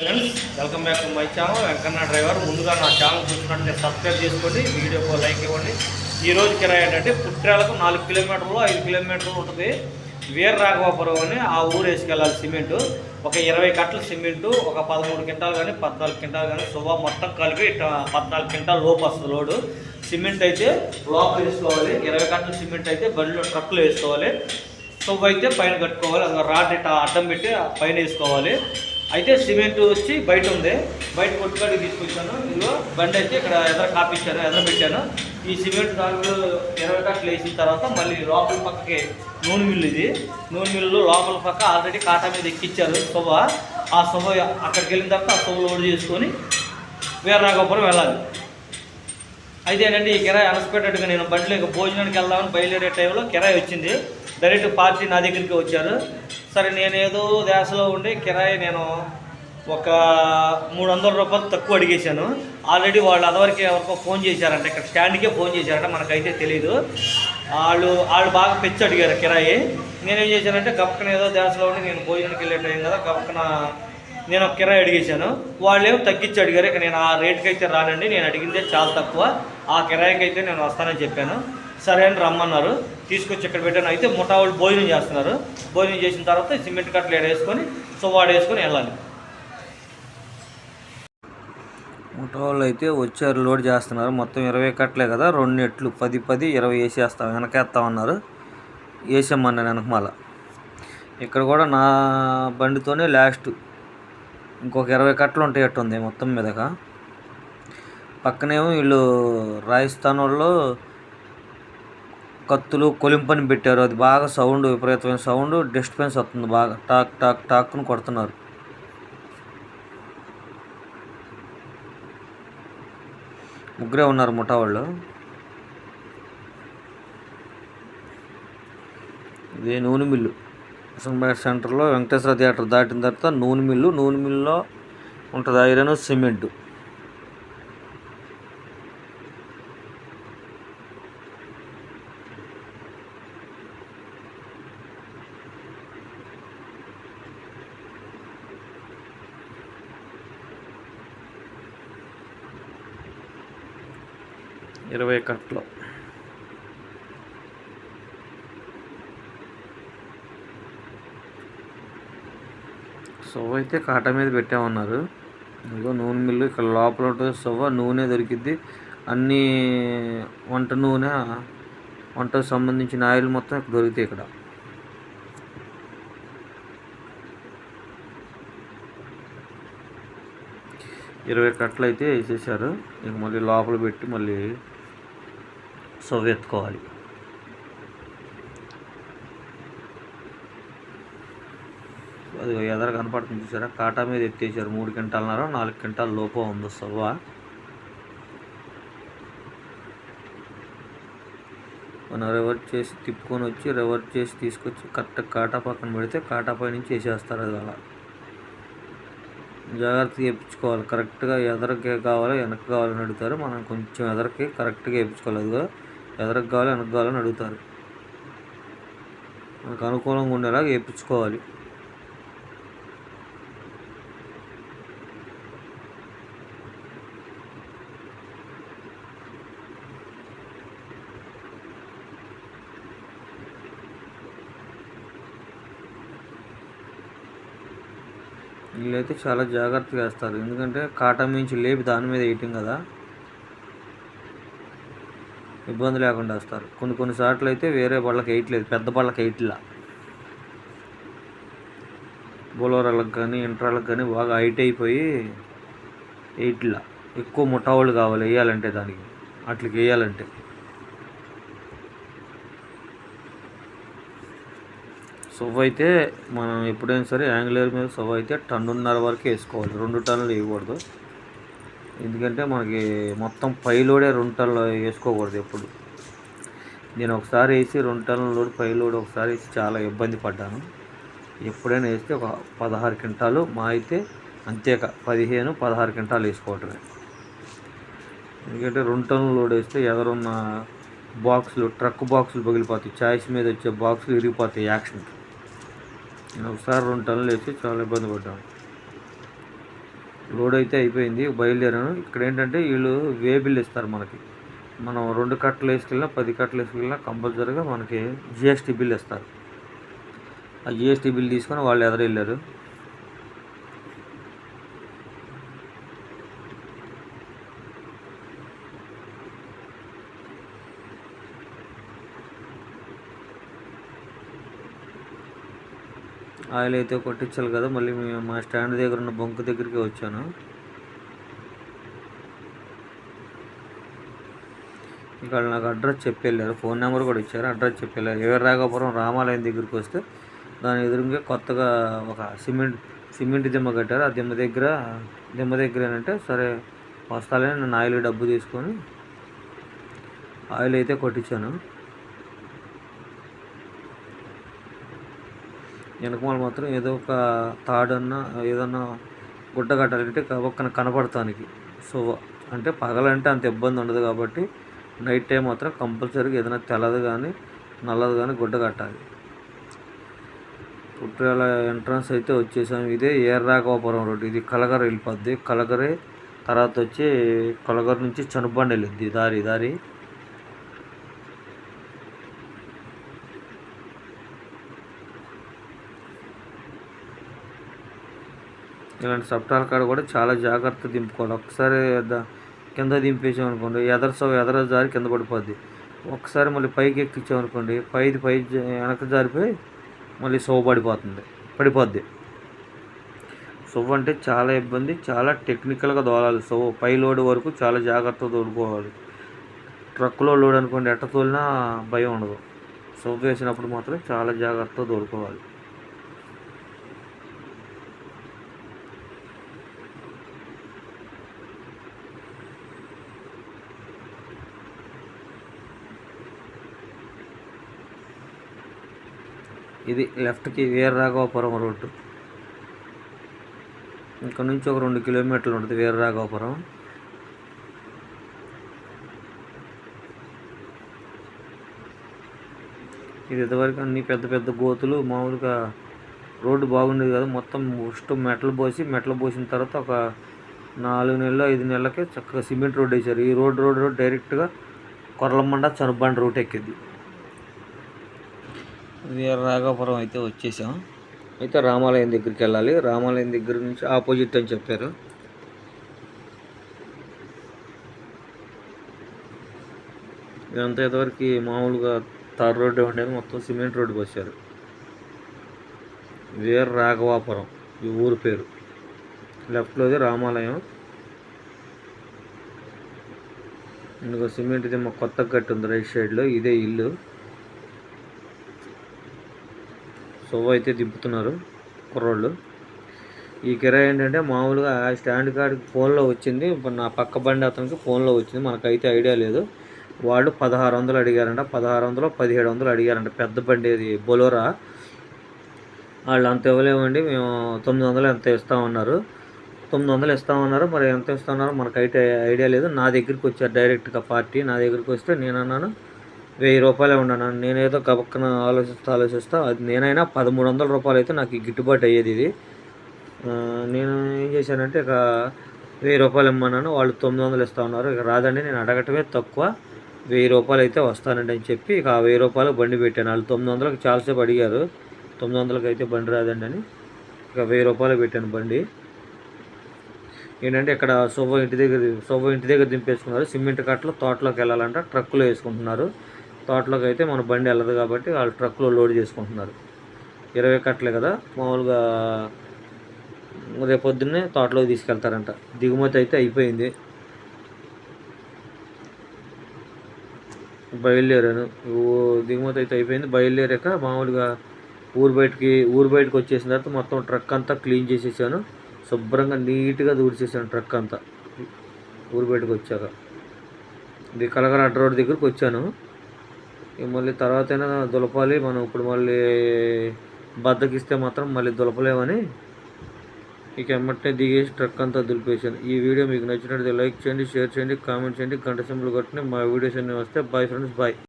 Friends welcome back to my channel Venkanna driver ముందుగా నా channel చూసినట్టు సబ్స్క్రైబ్ చేసుకోండి వీడియోకి లైక్ ఇవ్వండి. ఈ రోజు కిరాయి ఏంటంటే పుట్టాలకు నాలుగు కిలోమీటర్లు ఐదు కిలోమీటర్లు ఉంటుంది. వీర రాఘవాపురం అని ఆ ఊరు వేసుకెళ్ళాలి సిమెంటు. ఒక ఇరవై కట్టల సిమెంటు ఒక పదమూడు క్వింటాలు కానీ పద్నాలుగు క్వింటాలు కానీ శుభ మొత్తం కలిపి పద్నాలుగు క్వింటాలు లోపు వస్తుంది లోడు. సిమెంట్ అయితే లోపల వేసుకోవాలి. ఇరవై కట్టల సిమెంట్ అయితే బండిలో ట్రక్లు వేసుకోవాలి. శుభ అయితే పైన కట్టుకోవాలి. అందులో రాడ్ ఇట్లా అడ్డం పెట్టి పైన వేసుకోవాలి. అయితే సిమెంట్ వచ్చి బయట ఉంది. బయట కొట్టుకాడికి తీసుకొచ్చాను. ఇదిగో బండి అయితే ఇక్కడ ఎదర కాపించాను ఎదర పెట్టాను. ఈ సిమెంట్ దాంట్లో ఇరవై కట్టలు వేసిన తర్వాత మళ్ళీ లోపల పక్కకి నూనె మిల్లు ఇది. నూనె మిల్లులో లోపల పక్క ఆల్రెడీ కాటా మీద ఎక్కిచ్చారు శుభ ఆ శుభ అక్కడికి వెళ్ళిన తర్వాత ఆ శుభ లోడ్ చేసుకొని వీరనాగపురం వెళ్ళాలి. అయితే ఏంటంటే ఈ కిరాయి అన్ఎక్స్పెక్టెడ్గా నేను బండిలో ఇంకా భోజనానికి వెళ్దామని బయలుదేరే టైంలో కిరాయి వచ్చింది. డైరెక్ట్ పార్టీ నా దగ్గరికి వచ్చారు. సరే నేనేదో దేశలో ఉండి కిరాయి నేను ఒక మూడు వందల రూపాయలు తక్కువ అడిగేశాను. ఆల్రెడీ వాళ్ళు అదవరికి ఎవరికో ఫోన్ చేశారంట ఇక్కడ స్టాండ్కే ఫోన్ చేశారంట మనకైతే తెలియదు వాళ్ళు వాళ్ళు బాగా పెచ్చి అడిగారు కిరాయి. నేనేం చేశానంటే గప్పకన ఏదో దేశంలో ఉండి నేను భోజనానికి వెళ్ళే టైం కదా గప్పకన నేను ఒక కిరాయి అడిగేశాను. వాళ్ళు ఏమో తగ్గించి అడిగారు ఇక నేను ఆ రేట్కి అయితే రానండి నేను అడిగిందే చాలా తక్కువ. ఆ కిరాయికి అయితే నేను వస్తానని చెప్పాను. సరే అని రమ్మన్నారు. తీసుకొచ్చి ఇక్కడ పెట్టాను. అయితే ముఠా వాళ్ళు భోజనం చేస్తున్నారు. భోజనం చేసిన తర్వాత సిమెంట్ కట్టలు ఏడ వేసుకొని సువాడు వేసుకొని వెళ్ళాలి. ముఠా వాళ్ళు అయితే వచ్చారు లోడ్ చేస్తున్నారు. మొత్తం ఇరవై కట్టలే కదా రెండు నెట్లు పది పది ఇరవై వేసేస్తాం వెనకేస్తామన్నారు వేసామన్నాను వెనకమాల. ఇక్కడ కూడా నా బండితోనే లాస్ట్ ఇంకొక ఇరవై కట్టలు ఉంటాయి ఉంది మొత్తం మీదగా. పక్కనేమో వీళ్ళు రాజస్థాన్ వాళ్ళు కత్తులు కొలింపని పెట్టారు. అది బాగా సౌండ్ విపరీతమైన సౌండ్ డిస్టర్బెన్స్ వస్తుంది బాగా. టాక్ టాక్ టాక్ను కొడుతున్నారు. ముగ్గురే ఉన్నారు ముఠా వాళ్ళు. ఇది నూనె మిల్లు. హసన్పేట సెంటర్లో వెంకటేశ్వర థియేటర్ దాటిన తర్వాత నూనె మిల్లు నూనె మిల్లులో ఉంటుంది. Iron cement. ఇరవై కట్టలు సొవ్వ అయితే కాటా మీద పెట్టామన్నారు. ఇదిగో నూనె మిల్లు ఇక్కడ లోపల ఉంటుంది సొవ్వ నూనె దొరికిద్ది. అన్ని వంట నూనె వంటకు సంబంధించిన ఆయిల్ మొత్తం ఇక్కడ దొరుకుతాయి ఇక్కడ. ఇరవై కట్టలు అయితే వేసేసారు. ఇంక మళ్ళీ లోపల పెట్టి మళ్ళీ సొవ్వ ఎత్తుకోవాలి అది ఎదర కనపడుతుంది చూసారా? కాటా మీద ఎత్తేసారు మూడు క్వింటాలన్నర నాలుగు క్వింటాల లోపు ఉంది సవ్వ మనం రివర్స్ చేసి తిప్పుకొని వచ్చి రివర్స్ చేసి తీసుకొచ్చి కరెక్ట్ కాటా పక్కన పెడితే కాటా పై నుంచి వేసేస్తారు అది అలా. జాగ్రత్తగా వేయించుకోవాలి. కరెక్ట్గా ఎదరకి కావాలో వెనక్కి కావాలని అడుగుతారు. మనం కొంచెం ఎదరకి కరెక్ట్గా వేయించుకోవాలి. అదిగో ఎదరకు కావాలి వెనక్కి కావాలని అడుగుతారు. మనకు అనుకూలంగా ఉండేలాగా వేయించుకోవాలి వీళ్ళైతే చాలా జాగ్రత్తగా వేస్తారు ఎందుకంటే కాటా మించి లేపి దాని మీద వేయటం కదా. ఇబ్బంది లేకుండా వస్తారు. కొన్ని కొన్ని సార్లు అయితే వేరే బళ్ళకి వేయట్లేదు. పెద్ద బళ్ళకి వేయట్లా. బోలోరాలకు కానీ ఇంటర్లకు కానీ బాగా హైట్ అయిపోయి వేయట్లా. ఎక్కువ ముఠావాళ్ళు కావాలి వేయాలంటే దానికి. అట్లకి వేయాలంటే. సొవ్వ అయితే మనం ఎప్పుడైనా సరే యాంగులర్ మీద సొవ్వ అయితే టన్నున్నర వరకు వేసుకోవాలి. రెండు టన్నులు వేయకూడదు. ఎందుకంటే మనకి మొత్తం పై లోడే రెండు టన్నులు వేసుకోకూడదు ఎప్పుడు. నేను ఒకసారి వేసి రెండు టన్నుల లోడ్ పై లోడ్ ఒకసారి వేసి చాలా ఇబ్బంది పడ్డాను. ఎప్పుడైనా వేస్తే ఒక పదహారు క్వింటాలు మా అయితే అంతేక పదిహేను పదహారు క్వింటాలు వేసుకోవటమే. ఎందుకంటే రెండు టన్నుల లోడ్ వేస్తే ఎదరున్న బాక్సులు ట్రక్ బాక్సులు పగిలిపోతాయి. చాయిస్ మీద వచ్చే బాక్సులు విరిగిపోతాయి యాక్సిడెంట్ నేను ఒకసారి రెండు టన్నులు వేసి చాలా ఇబ్బంది పడ్డాను. లోడ్ అయితే అయిపోయింది బయలుదేరాను. ఇక్కడ ఏంటంటే వీళ్ళు వే బిల్ ఇస్తారు మనకి. మనం రెండు కట్టలు వేసుకెళ్ళినా పది కట్టలు వేసుకెళ్ళినా కంపల్సరీగా మనకి జిఎస్టీ బిల్ ఇస్తారు. ఆ జిఎస్టీ బిల్ తీసుకొని వాళ్ళు ఎదరెళ్ళారు. ఆయిల్ అయితే కొట్టించాలి కదా మళ్ళీ మేము మా స్టాండ్ దగ్గర ఉన్న బొంకు దగ్గరికి వచ్చాను. ఇక్కడ నాకు అడ్రస్ చెప్పి వెళ్ళారు ఫోన్ నెంబర్ కూడా ఇచ్చారు అడ్రస్ చెప్పి వెళ్ళారు ఎవరు రాఘాపురం రామాలయం దగ్గరికి వస్తే దాని ఎదురుగా కొత్తగా ఒక సిమెంట్ సిమెంట్ దిమ్మ కట్టారు. ఆ దిమ్మ దగ్గర దిమ్మ దగ్గర ఏంటంటే సరే వస్తాలని నేను ఆయిల్ డబ్బు తీసుకొని ఆయిల్ అయితే కొట్టించాను. వెనకమాల మాత్రం ఏదో ఒక తాడన్నా ఏదన్నా గుడ్డ కట్టాలంటే ఒక్కన కనపడటానికి సో అంటే పగలంటే అంత ఇబ్బంది ఉండదు కాబట్టి నైట్ టైం మాత్రం కంపల్సరీగా ఏదైనా తెల్లది కానీ నల్లది కానీ గుడ్డ కట్టాలి. పుట్టాల ఎంట్రన్స్ అయితే వచ్చేసాం. ఇదే ఎర్రాగోపురం రోడ్ ఇది కలగర వెళ్ళిపోద్ది. కలగరే తర్వాత వచ్చి కలగర నుంచి చనుబండి వెళ్ళిద్ది. దారి దారి. ఇలాంటి సప్టాల కాడ కూడా చాలా జాగ్రత్త దింపుకోవాలి. ఒకసారి కింద దింపేసాం అనుకోండి ఎదర సో ఎదర జారి కింద పడిపోద్ది. ఒకసారి మళ్ళీ పైకి ఎక్కించాం అనుకోండి పైది పై వెనక జారిపోయి మళ్ళీ సోవ పడిపోతుంది పడిపోద్ది. సొవ్వ అంటే చాలా ఇబ్బంది చాలా టెక్నికల్గా దోలాలి సొవ్వ పై లోడ్ వరకు చాలా జాగ్రత్తగా తోడుకోవాలి ట్రక్లో లోడ్ అనుకోండి ఎట్ట తోలినా భయం ఉండదు. సొవ్వ వేసినప్పుడు మాత్రం చాలా జాగ్రత్తగా తోడుకోవాలి ఇది లెఫ్ట్కి వీరరాఘవపురం రోడ్డు ఇక్కడ నుంచి ఒక రెండు కిలోమీటర్లు ఉంటుంది వీరరాఘవపురం ఇది ఇదివరకు అన్ని పెద్ద పెద్ద గోతులు మామూలుగా రోడ్డు బాగుండేది కదా. మొత్తం ఫస్ట్ మెటలు పోసి మెటలు పోసిన తర్వాత ఒక నాలుగు నెలలు ఐదు నెలలకే చక్కగా సిమెంట్ రోడ్ వేశారు. ఈ రోడ్ రోడ్ రోడ్ డైరెక్ట్గా కొరలమండ చనుబండ రూట్ ఎక్కింది. వీర రాఘాపురం అయితే వచ్చేసాం. అయితే రామాలయం దగ్గరికి వెళ్ళాలి. రామాలయం దగ్గర నుంచి ఆపోజిట్ అని చెప్పారు. ఇదంతా ఇదివరకు మామూలుగా తార్ రోడ్డు ఉండేది. మొత్తం సిమెంట్ రోడ్డుకి వచ్చారు. వీర రాఘవాపురం. ఈ ఊరు పేరు. లెఫ్ట్లోది రామాలయం. ఇందులో సిమెంట్ దిమ్మ కొత్త కట్టి ఉంది. రైట్ సైడ్లో ఇదే ఇల్లు. సొవ్వ అయితే దింపుతున్నారు కుర్రోళ్ళు. ఈ కిరాయి ఏంటంటే మామూలుగా స్టాండ్ కాడికి ఫోన్లో వచ్చింది. ఇప్పుడు నా పక్క బండి అతనికి ఫోన్లో వచ్చింది. మనకైతే ఐడియా లేదు. వాళ్ళు పదహారు వందలు అడిగారంట. పదహారు వందలు పదిహేడు వందలు అడిగారంట. పెద్ద బండి అది బొలోరా. వాళ్ళు అంత ఇవ్వలేమండి. మేము తొమ్మిది వందలు ఎంత ఇస్తామన్నారు. తొమ్మిది వందలు ఇస్తామన్నారు. మరి ఎంత ఇస్తామన్నారో మనకైతే ఐడియా లేదు. నా దగ్గరికి వచ్చారు డైరెక్ట్గా పార్టీ. నా దగ్గరికి వస్తే నేను అన్నాను వెయ్యి రూపాయలే ఉన్నాను నేనేదో గబక్కన ఆలోచిస్తూ ఆలోచిస్తా. అది నేనైనా పదమూడు వందల రూపాయలు అయితే నాకు గిట్టుబాటు అయ్యేది ఇది. నేను ఏం చేశానంటే ఇక వెయ్యి రూపాయలు ఇమ్మన్నాను. వాళ్ళు తొమ్మిది వందలు ఇస్తా ఉన్నారు. ఇక రాదండి నేను అడగటమే తక్కువ. వెయ్యి రూపాయలు అయితే వస్తానండి అని చెప్పి ఇక ఆ వెయ్యి రూపాయలు బండి పెట్టాను. వాళ్ళు తొమ్మిది వందలకు చాలాసేపు అడిగారు. తొమ్మిది వందలకి అయితే బండి రాదండి అని ఇక వెయ్యి రూపాయలు పెట్టాను బండి. ఏంటంటే ఇక్కడ శుభ ఇంటి దగ్గర శుభ ఇంటి దగ్గర దింపేసుకున్నారు. సిమెంట్ కట్టలు తోటలోకి వెళ్ళాలంట. ట్రక్కులో వేసుకుంటున్నారు. తోటలోకి అయితే మన బండి వెళ్ళదు కాబట్టి వాళ్ళు ట్రక్కులో లోడ్ చేసుకుంటున్నారు. ఇరవై కట్టలే కదా మామూలుగా రేపు పొద్దున్నే తోటలోకి తీసుకెళ్తారంట. దిగుమతి అయితే అయిపోయింది. బయలుదేరాను. దిగుమతి అయితే అయిపోయింది. బయలుదేరాక మామూలుగా ఊరు బయటికి ఊరు బయటకు వచ్చేసిన తర్వాత మొత్తం ట్రక్ అంతా క్లీన్ చేసేసాను. శుభ్రంగా నీట్గా దూడిచేసాను ట్రక్ అంతా. ఊరు బయటకు వచ్చాక. ఇది కలగర అడ్డ రోడ్ దగ్గరికి వచ్చాను. మళ్ళీ తర్వాత అయినా దులపాలి. మనం ఇప్పుడు మళ్ళీ బద్దకిస్తే మాత్రం మళ్ళీ దులపలేమని ఇక ఎమ్మటే దిగేసి ట్రక్ అంతా దులిపేసాను ఈ వీడియో మీకు నచ్చినట్లయితే లైక్ చేయండి షేర్ చేయండి కామెంట్ చేయండి. గంట సింబల్ కొట్టండి మా వీడియోస్ అన్నీ వస్తే. Bye friends bye